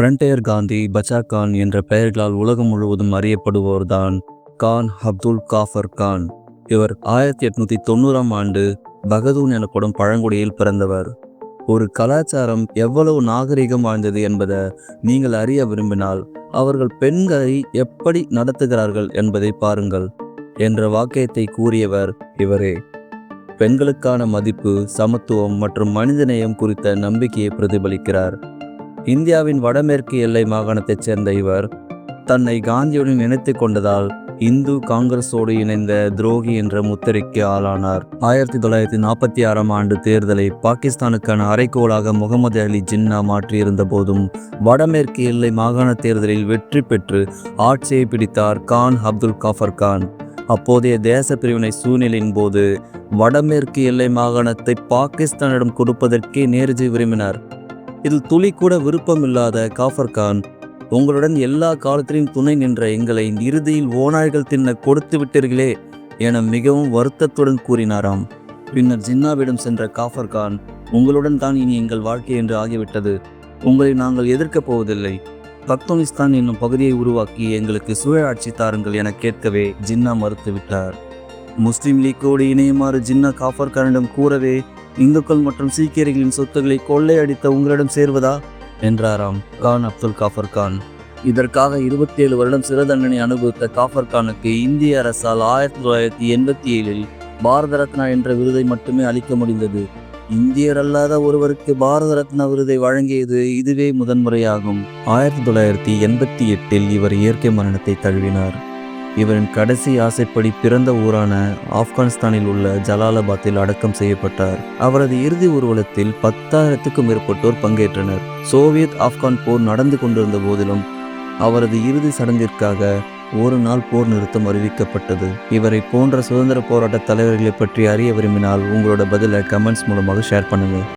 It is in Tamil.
ஃப்ரண்டியர் காந்தி பச்சா கான் என்ற பெயர்களால் உலகம் முழுவதும் அறியப்படுவோர்தான். கான் அப்துல் காஃபர் கான். இவர் ஆயிரத்தி எட்நூத்தி தொண்ணூறாம் ஆண்டு பகதூன் எனப்படும் பழங்குடியில் பிறந்தவர். ஒரு கலாச்சாரம் எவ்வளவு நாகரிகம் வாழ்ந்தது என்பதை நீங்கள் அறிய விரும்பினால் அவர்கள் பெண்களை எப்படி நடத்துகிறார்கள் என்பதை பாருங்கள் என்ற வாக்கியத்தை கூறியவர் இவரே. பெண்களுக்கான மதிப்பு சமத்துவம் மற்றும் மனிதநேயம் குறித்த நம்பிக்கையை பிரதிபலிக்கிறார். இந்தியாவின் வடமேற்கு எல்லை மாகாணத்தைச் சேர்ந்த இவர் தன்னை காந்தியுடன் இணைத்து கொண்டதால் இந்து காங்கிரஸோடு இணைந்த துரோகி என்ற முத்திரைக்கு ஆளானார். ஆயிரத்தி தொள்ளாயிரத்தி நாற்பத்தி ஆறாம் ஆண்டு தேர்தலை பாகிஸ்தானுக்கான அரைக்கோளாக முகமது அலி ஜின்னா மாற்றியிருந்த போதும் வடமேற்கு எல்லை மாகாண தேர்தலில் வெற்றி பெற்று ஆட்சியை பிடித்தார் கான் அப்துல் காஃபர் கான். அப்போதைய தேச பிரிவினை சூழ்நிலையின் போது வடமேற்கு எல்லை மாகாணத்தை பாகிஸ்தானிடம் கொடுப்பதற்கே நேருஜி விரும்பினார். இதில் துளி கூட விருப்பமில்லாத காஃபர் கான் உங்களுடன் எல்லா காலத்திலும் துணை நின்ற எங்களை இறுதியில் ஓநாய்கள் தின்ன கொடுத்து விட்டீர்களே என மிகவும் வருத்தத்துடன் கூறினாராம். பின்னர் ஜின்னாவிடம் சென்ற காஃபர் கான் உங்களுடன் தான் இனி எங்கள் வாழ்க்கை என்று ஆகிவிட்டது. உங்களை நாங்கள் எதிர்க்கப் போவதில்லை. பக்தோனிஸ்தான் என்னும் பகுதியை உருவாக்கி எங்களுக்கு சுழற்சி தாருங்கள் என கேட்கவே ஜின்னா மறுத்துவிட்டார். முஸ்லீம் லீக்கோடு இணையுமாறு ஜின்னா காஃபர் கானிடம் கூறவே இந்துக்கள் மற்றும் சீக்கியர்களின் சொத்துக்களை கொள்ளையடித்த உங்களிடம் சேர்வதா? என்றாராம் கான் அப்துல் காஃபர் கான். இதற்காக இருபத்தி ஏழு வருடம் சிறை தண்டனை அனுபவித்த காஃபர் கானுக்கு இந்திய அரசால் ஆயிரத்தி தொள்ளாயிரத்தி எண்பத்தி ஏழில் பாரத ரத்னா என்ற விருதை மட்டுமே அளிக்க முடிந்தது. இந்தியர் அல்லாத ஒருவருக்கு பாரத ரத்னா விருதை வழங்கியது இதுவே முதன்முறையாகும். ஆயிரத்தி தொள்ளாயிரத்தி எண்பத்தி எட்டில் இவர் இயற்கை மரணத்தை தழுவினார். இவரின் கடைசி ஆசைப்படி பிறந்த ஊரான ஆப்கானிஸ்தானில் உள்ள ஜலாலாபாத்தில் அடக்கம் செய்யப்பட்டார். அவரது இறுதி ஊர்வலத்தில் பத்தாயிரத்துக்கும் மேற்பட்டோர் பங்கேற்றனர். சோவியத் ஆப்கான் போர் நடந்து கொண்டிருந்த போதிலும் அவரது இறுதி சடங்கிற்காக ஒரு நாள் போர் நிறுத்தம் அறிவிக்கப்பட்டது. இவரை போன்ற சுதந்திர போராட்ட தலைவர்களை பற்றி அறிய விரும்பினால் உங்களோட பதிலை கமெண்ட்ஸ் மூலமாக ஷேர் பண்ணுங்கள்